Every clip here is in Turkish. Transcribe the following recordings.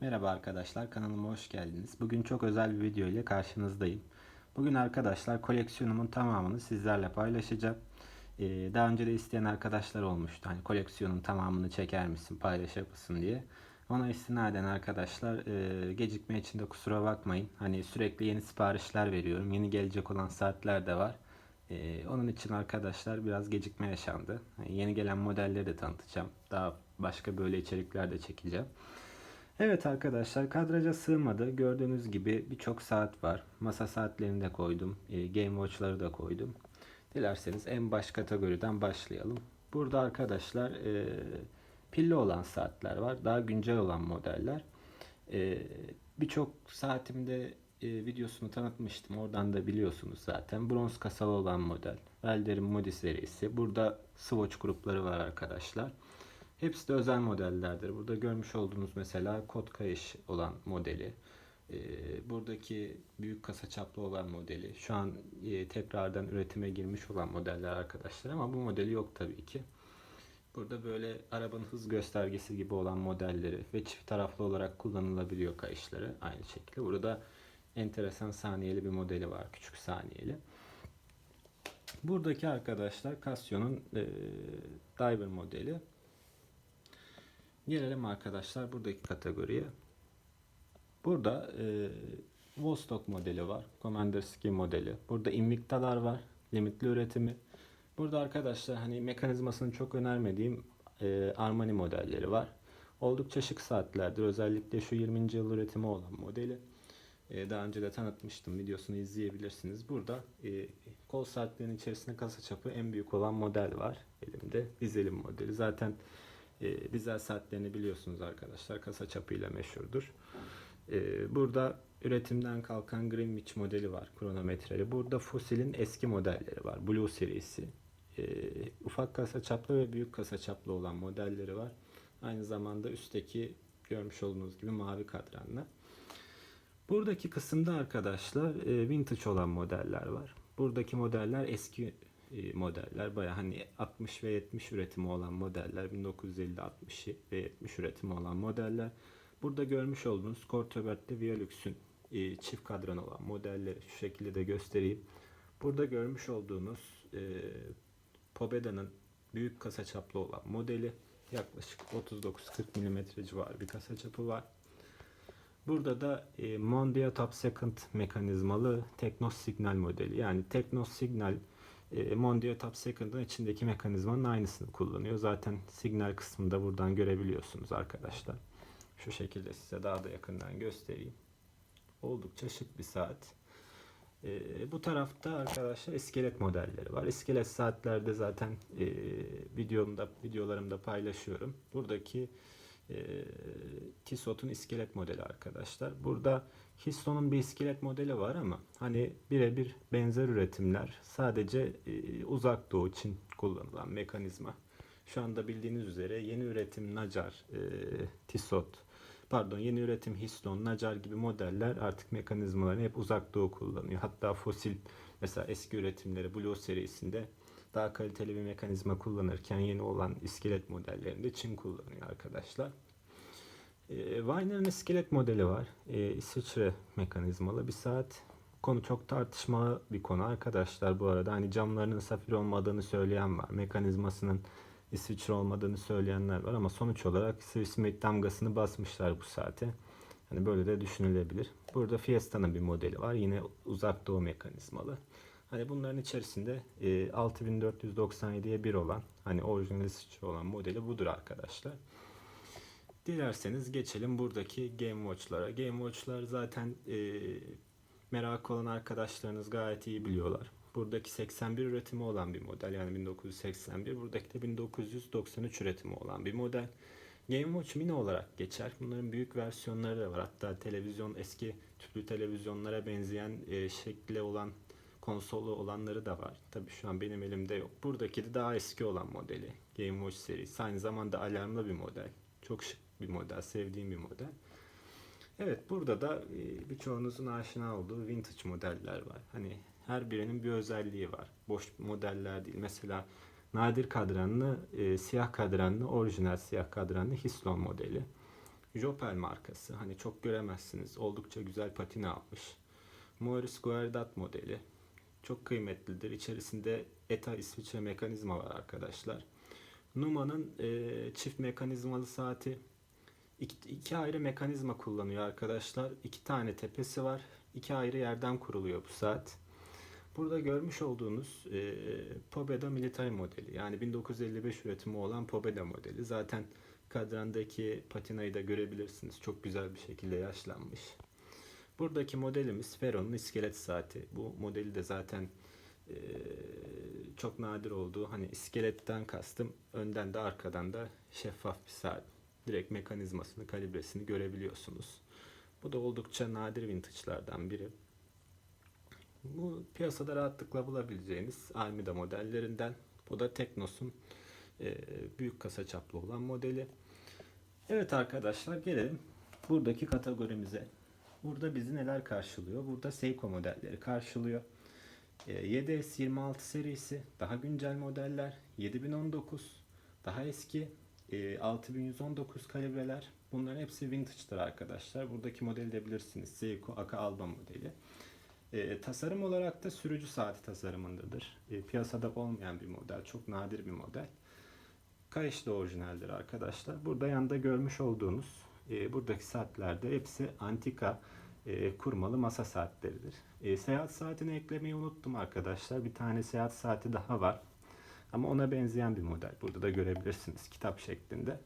Merhaba arkadaşlar kanalıma hoş geldiniz. Bugün çok özel bir video ile karşınızdayım. Bugün arkadaşlar koleksiyonumun tamamını sizlerle paylaşacağım. Ee, daha önce de isteyen arkadaşlar olmuştu. Hani koleksiyonun tamamını çeker misin, paylaşır mısın diye. Ona istinaden arkadaşlar e, gecikme için de kusura bakmayın. Hani sürekli yeni siparişler veriyorum. Yeni gelecek olan saatler de var. Ee, onun için arkadaşlar biraz gecikme yaşandı. Yani yeni gelen modelleri de tanıtacağım. Daha başka böyle içerikler de çekeceğim. Evet arkadaşlar kadraja sığmadı. Gördüğünüz gibi birçok saat var. Masa saatlerini de koydum. E, Game Watch'ları da koydum. Dilerseniz en baş kategoriden başlayalım. Burada arkadaşlar e, pilli olan saatler var. Daha güncel olan modeller. E, birçok saatimde e, videosunu tanıtmıştım. Oradan da biliyorsunuz zaten. Bronz kasalı olan model. Welder'in Modi serisi. Burada Swatch grupları var arkadaşlar. Hepsi de özel modellerdir. Burada görmüş olduğunuz mesela kod kayış olan modeli. Ee, buradaki büyük kasa çaplı olan modeli. Şu an e, tekrardan üretime girmiş olan modeller arkadaşlar ama bu modeli yok tabii ki. Burada böyle arabanın hız göstergesi gibi olan modelleri ve çift taraflı olarak kullanılabiliyor kayışları aynı şekilde. Burada enteresan saniyeli bir modeli var. Küçük saniyeli. Buradaki arkadaşlar Casio'nun e, Diver modeli. Gelelim arkadaşlar buradaki kategoriye. Burada e, Vostok modeli var. Commander modeli. Burada Invicta'lar var. Limitli üretimi. Burada arkadaşlar hani mekanizmasını çok önermediğim e, Armani modelleri var. Oldukça şık saatlerdir. Özellikle şu 20. yıl üretimi olan modeli. E, daha önce de tanıtmıştım. Videosunu izleyebilirsiniz. Burada e, kol saatlerinin içerisinde kasa çapı en büyük olan model var. Elimde dizelim modeli. Zaten e, dizel saatlerini biliyorsunuz arkadaşlar. Kasa çapıyla meşhurdur. E, burada üretimden kalkan Greenwich modeli var. Kronometreli. Burada Fossil'in eski modelleri var. Blue serisi. E, ufak kasa çaplı ve büyük kasa çaplı olan modelleri var. Aynı zamanda üstteki görmüş olduğunuz gibi mavi kadranlı. Buradaki kısımda arkadaşlar e, vintage olan modeller var. Buradaki modeller eski modeller baya hani 60 ve 70 üretimi olan modeller 1950 60 ve 70 üretimi olan modeller. Burada görmüş olduğunuz Cortobert'te Vialux'ün e, çift kadran olan modelleri şu şekilde de göstereyim. Burada görmüş olduğunuz e, Pobeda'nın büyük kasa çaplı olan modeli yaklaşık 39-40 mm civarı bir kasa çapı var. Burada da e, Mondia Top Second mekanizmalı Teknos Signal modeli. Yani Teknos Signal e, Mondia Top Second'ın içindeki mekanizmanın aynısını kullanıyor. Zaten signal kısmında buradan görebiliyorsunuz arkadaşlar. Şu şekilde size daha da yakından göstereyim. Oldukça şık bir saat. E, bu tarafta arkadaşlar iskelet modelleri var. İskelet saatlerde zaten e, videomda videolarımda paylaşıyorum. Buradaki e, Tissot'un iskelet modeli arkadaşlar. Burada Histon'un bir iskelet modeli var ama hani birebir benzer üretimler sadece e, uzak doğu için kullanılan mekanizma. Şu anda bildiğiniz üzere yeni üretim Nacar, e, Tissot, pardon yeni üretim Histon, Nacar gibi modeller artık mekanizmalarını hep uzak doğu kullanıyor. Hatta fosil mesela eski üretimleri Blue serisinde daha kaliteli bir mekanizma kullanırken yeni olan iskelet modellerinde Çin kullanıyor arkadaşlar. E, Weiner'ın iskelet modeli var. E, İsviçre mekanizmalı bir saat. Konu çok tartışmalı bir konu arkadaşlar bu arada. Hani camlarının safir olmadığını söyleyen var. Mekanizmasının İsviçre olmadığını söyleyenler var ama sonuç olarak Swiss Made damgasını basmışlar bu saate. Hani böyle de düşünülebilir. Burada Fiesta'nın bir modeli var. Yine uzak doğu mekanizmalı. Hani bunların içerisinde e, 6497'ye 1 olan hani orijinal İsviçre olan modeli budur arkadaşlar. Dilerseniz geçelim buradaki Game Watch'lara. Game Watch'lar zaten e, merak olan arkadaşlarınız gayet iyi biliyorlar. Buradaki 81 üretimi olan bir model yani 1981. Buradaki de 1993 üretimi olan bir model. Game Watch Mini olarak geçer. Bunların büyük versiyonları da var. Hatta televizyon eski tüplü televizyonlara benzeyen e, şekli olan konsolu olanları da var. Tabii şu an benim elimde yok. Buradaki de daha eski olan modeli. Game Watch serisi. Aynı zamanda alarmlı bir model. Çok şık bir model. Sevdiğim bir model. Evet burada da e, birçoğunuzun aşina olduğu vintage modeller var. Hani her birinin bir özelliği var. Boş modeller değil. Mesela nadir kadranlı, e, siyah kadranlı, orijinal siyah kadranlı Hislon modeli. Jopel markası. Hani çok göremezsiniz. Oldukça güzel patina almış. Morris Guerdat modeli. Çok kıymetlidir. İçerisinde ETA İsviçre mekanizma var arkadaşlar. Numa'nın e, çift mekanizmalı saati. İki, iki ayrı mekanizma kullanıyor arkadaşlar. İki tane tepesi var. İki ayrı yerden kuruluyor bu saat. Burada görmüş olduğunuz e, Pobeda Military modeli. Yani 1955 üretimi olan Pobeda modeli. Zaten kadrandaki patinayı da görebilirsiniz. Çok güzel bir şekilde yaşlanmış. Buradaki modelimiz Ferro'nun iskelet saati. Bu modeli de zaten e, çok nadir olduğu hani iskeletten kastım önden de arkadan da şeffaf bir saat. Direkt mekanizmasını, kalibresini görebiliyorsunuz. Bu da oldukça nadir vintage'lardan biri. Bu piyasada rahatlıkla bulabileceğiniz Almida modellerinden. Bu da Teknos'un e, büyük kasa çaplı olan modeli. Evet arkadaşlar gelelim buradaki kategorimize. Burada bizi neler karşılıyor? Burada Seiko modelleri karşılıyor. E, 7S26 serisi, daha güncel modeller, 7019, daha eski e, 6119 kalibreler. Bunların hepsi vintage'dır arkadaşlar. Buradaki modeli de bilirsiniz. Seiko Aka Alba modeli. E, tasarım olarak da sürücü saati tasarımındadır. E, piyasada olmayan bir model, çok nadir bir model. Kayış da orijinaldir arkadaşlar. Burada yanında görmüş olduğunuz e, buradaki saatlerde hepsi antika e, kurmalı masa saatleridir. E, seyahat saatini eklemeyi unuttum arkadaşlar. Bir tane seyahat saati daha var. Ama ona benzeyen bir model. Burada da görebilirsiniz kitap şeklinde.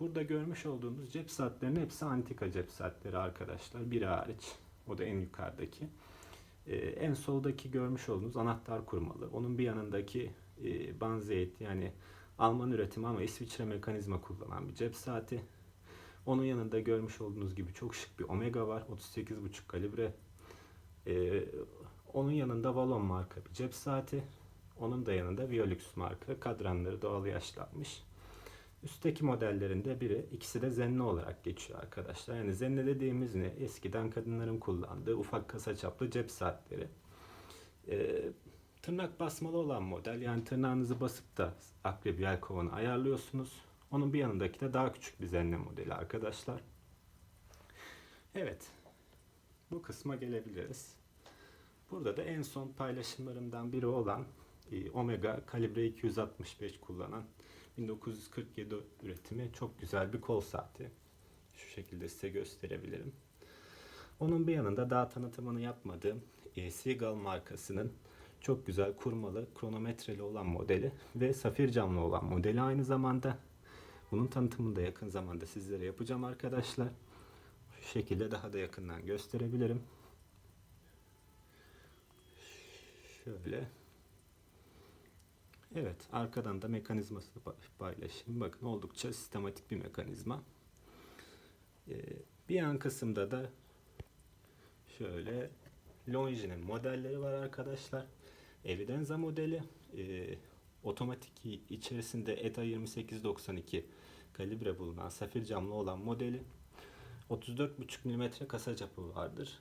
Burada görmüş olduğunuz cep saatlerinin hepsi antika cep saatleri arkadaşlar. Biri hariç. O da en yukarıdaki. Ee, en soldaki görmüş olduğunuz anahtar kurmalı. Onun bir yanındaki e, Banzeit yani Alman üretimi ama İsviçre mekanizma kullanan bir cep saati. Onun yanında görmüş olduğunuz gibi çok şık bir Omega var. 38,5 kalibre. Ee, onun yanında Valon marka bir cep saati. Onun da yanında Violux marka. Kadranları doğal yaşlanmış. Üstteki modellerinde biri, ikisi de zenne olarak geçiyor arkadaşlar. Yani zenne dediğimiz ne? Eskiden kadınların kullandığı ufak kasa çaplı cep saatleri. Ee, tırnak basmalı olan model. Yani tırnağınızı basıp da akrep yelkovanı ayarlıyorsunuz. Onun bir yanındaki de daha küçük bir zenne modeli arkadaşlar. Evet. Bu kısma gelebiliriz. Burada da en son paylaşımlarımdan biri olan e, Omega kalibre 265 kullanan 1947 üretimi çok güzel bir kol saati. Şu şekilde size gösterebilirim. Onun bir yanında daha tanıtımını yapmadığım e, Seagull markasının çok güzel kurmalı, kronometreli olan modeli ve safir camlı olan modeli aynı zamanda. Bunun tanıtımını da yakın zamanda sizlere yapacağım arkadaşlar. Şu şekilde daha da yakından gösterebilirim. Şöyle Evet, arkadan da mekanizmasını paylaşayım. Bakın oldukça sistematik bir mekanizma. Ee, bir yan kısımda da şöyle Longine'in modelleri var arkadaşlar. Evidenza modeli. Otomatik içerisinde ETA 2892 kalibre bulunan safir camlı olan modeli. 34,5 mm kasa çapı vardır.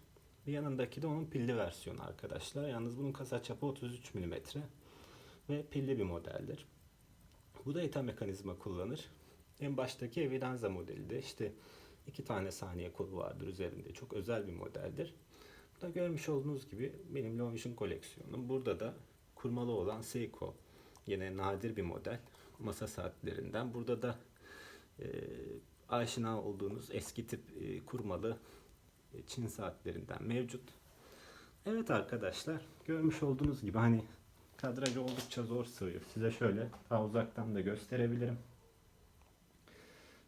Bir yanındaki de onun pilli versiyonu arkadaşlar. Yalnız bunun kasa çapı 33 mm ve pilli bir modeldir. Bu da ETA mekanizma kullanır. En baştaki Evidenza modeli de işte iki tane saniye kolu vardır üzerinde. Çok özel bir modeldir. Bu da görmüş olduğunuz gibi benim Lovision koleksiyonum. Burada da kurmalı olan Seiko. Yine nadir bir model. Masa saatlerinden. Burada da e, aşina olduğunuz eski tip e, kurmalı e, Çin saatlerinden mevcut. Evet arkadaşlar görmüş olduğunuz gibi hani Kadrajı oldukça zor sığıyor. Size şöyle daha uzaktan da gösterebilirim.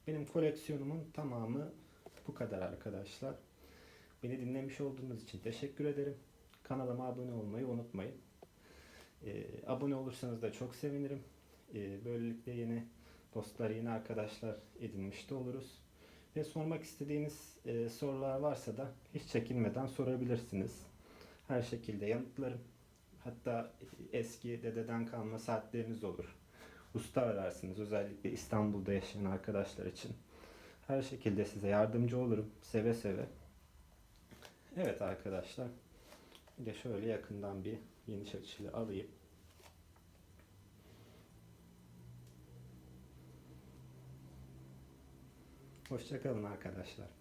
Benim koleksiyonumun tamamı bu kadar arkadaşlar. Beni dinlemiş olduğunuz için teşekkür ederim. Kanalıma abone olmayı unutmayın. Ee, abone olursanız da çok sevinirim. Ee, böylelikle yeni dostlar, yeni arkadaşlar edinmiş de oluruz. Ve sormak istediğiniz e, sorular varsa da hiç çekinmeden sorabilirsiniz. Her şekilde yanıtlarım. Hatta eski dededen kalma saatleriniz olur. Usta ararsınız özellikle İstanbul'da yaşayan arkadaşlar için. Her şekilde size yardımcı olurum seve seve. Evet arkadaşlar. Bir de şöyle yakından bir geniş açıyla alayım. Hoşçakalın arkadaşlar.